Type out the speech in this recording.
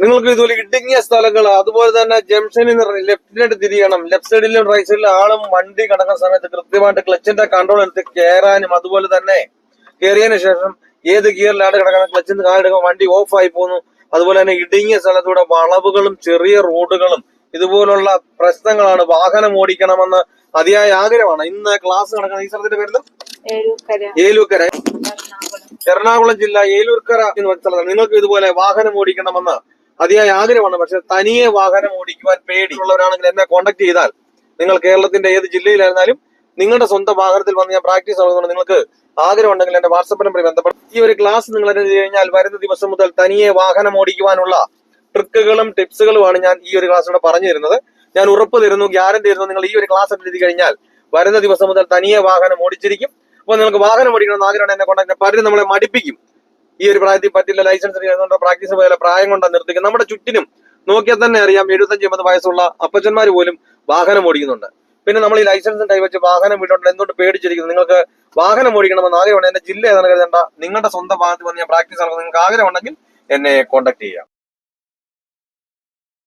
നിങ്ങൾക്ക് ഇതുപോലെ ഇടുങ്ങിയ സ്ഥലങ്ങൾ അതുപോലെ തന്നെ ജംഗ്ഷനിൽ നിന്ന് ലെഫ്റ്റിനായിട്ട് തിരിയണം. ലെഫ്റ്റ് സൈഡിലും റൈറ്റ് സൈഡിലും ആളും വണ്ടി കിടക്കുന്ന സമയത്ത് കൃത്യമായിട്ട് ക്ലച്ചിന്റെ കൺട്രോൾ എടുത്ത് കയറാനും അതുപോലെ തന്നെ കയറിയതിനു ശേഷം ഏത് ഗിയറിലാണ് കിടക്കുന്ന ക്ലച്ചിൽ നിന്ന് കാലെടുക്കുമ്പോൾ വണ്ടി ഓഫ് ആയി പോകുന്നു. അതുപോലെ തന്നെ ഇടുങ്ങിയ സ്ഥലത്തൂടെ വളവുകളും ചെറിയ റോഡുകളും ഇതുപോലുള്ള പ്രശ്നങ്ങളാണ്. വാഹനം ഓടിക്കണമെന്ന് അതിയായ ആഗ്രഹമാണ്. ഇന്ന് ക്ലാസ് നടക്കുന്ന ഈ സ്ഥലത്തിന്റെ പേരിലും ഏലൂക്കര എറണാകുളം ജില്ല ഏലൂർക്കര എന്ന് പറഞ്ഞ സ്ഥലത്താണ്. നിങ്ങൾക്ക് ഇതുപോലെ വാഹനം ഓടിക്കണമെന്ന് അതിയായ ആഗ്രഹമാണ്. പക്ഷെ തനിയെ വാഹനം ഓടിക്കുവാൻ പേടിയുള്ളവരാണെങ്കിൽ എന്നെ കോൺടാക്ട് ചെയ്താൽ നിങ്ങൾ കേരളത്തിന്റെ ഏത് ജില്ലയിലായിരുന്നാലും നിങ്ങളുടെ സ്വന്തം വാഹനത്തിൽ വന്ന് ഞാൻ പ്രാക്ടീസ് നടത്തുന്നുണ്ട് നിങ്ങൾക്ക് ആഗ്രഹം ഉണ്ടെങ്കിൽ എന്റെ വാട്സപ്പ് നമ്പറിൽ ബന്ധപ്പെടും. ഈ ഒരു ക്ലാസ് നിങ്ങൾ അറ്റൻഡ് കഴിഞ്ഞാൽ വരുന്ന ദിവസം മുതൽ തനിയെ വാഹനം ഓടിക്കുവാനുള്ള ട്രിക്കുകളും ടിപ്സുകളുമാണ് ഞാൻ ഈ ഒരു ക്ലാസ്സിലൂടെ പറഞ്ഞു തരുന്നത്. ഞാൻ ഉറപ്പ് തരുന്നു ഗ്യാരണ്ടി തരുന്നു നിങ്ങൾ ഈ ഒരു ക്ലാസ് അറ്റൻഡ് കഴിഞ്ഞാൽ വരുന്ന ദിവസം മുതൽ തനിയെ വാഹനം ഓടിച്ചിരിക്കും. അപ്പോൾ നിങ്ങൾക്ക് വാഹനം ഓടിക്കണമെന്ന് ആഗ്രഹമാണ് എന്നെ കൊണ്ടാൽ പലരും നമ്മളെ മടിപ്പിക്കും. ഈ ഒരു പ്രായത്തിൽ പറ്റില്ല ലൈസൻസ് പ്രാക്ടീസ് പോയാലോ പ്രായം കൊണ്ടാണ് നിർത്തിക്കുന്നത്. നമ്മുടെ ചുറ്റിനും നോക്കിയാൽ തന്നെ അറിയാം എഴുപത്തഞ്ച് എൺപത് വയസ്സുള്ള അപ്പച്ചന്മാർ പോലും വാഹനം ഓടിക്കുന്നുണ്ട്. പിന്നെ നമ്മൾ ഈ ലൈസൻസും കൈവച്ച് വാഹനം വീട്ടുണ്ട് എന്തുകൊണ്ട് പേടിച്ചിരിക്കുന്നു? നിങ്ങൾക്ക് വാഹനം ഓടിക്കണമെന്ന് ആഗ്രഹമുണ്ട് എന്റെ ജില്ല ഏതാണ് കരുതേണ്ട. നിങ്ങളുടെ സ്വന്തം ഭാഗത്ത് വന്ന് ഞാൻ പ്രാക്ടീസ് നടക്കുന്നത് നിങ്ങൾക്ക് ആഗ്രഹമുണ്ടെങ്കിൽ എന്നെ കോൺടാക്ട് ചെയ്യാം.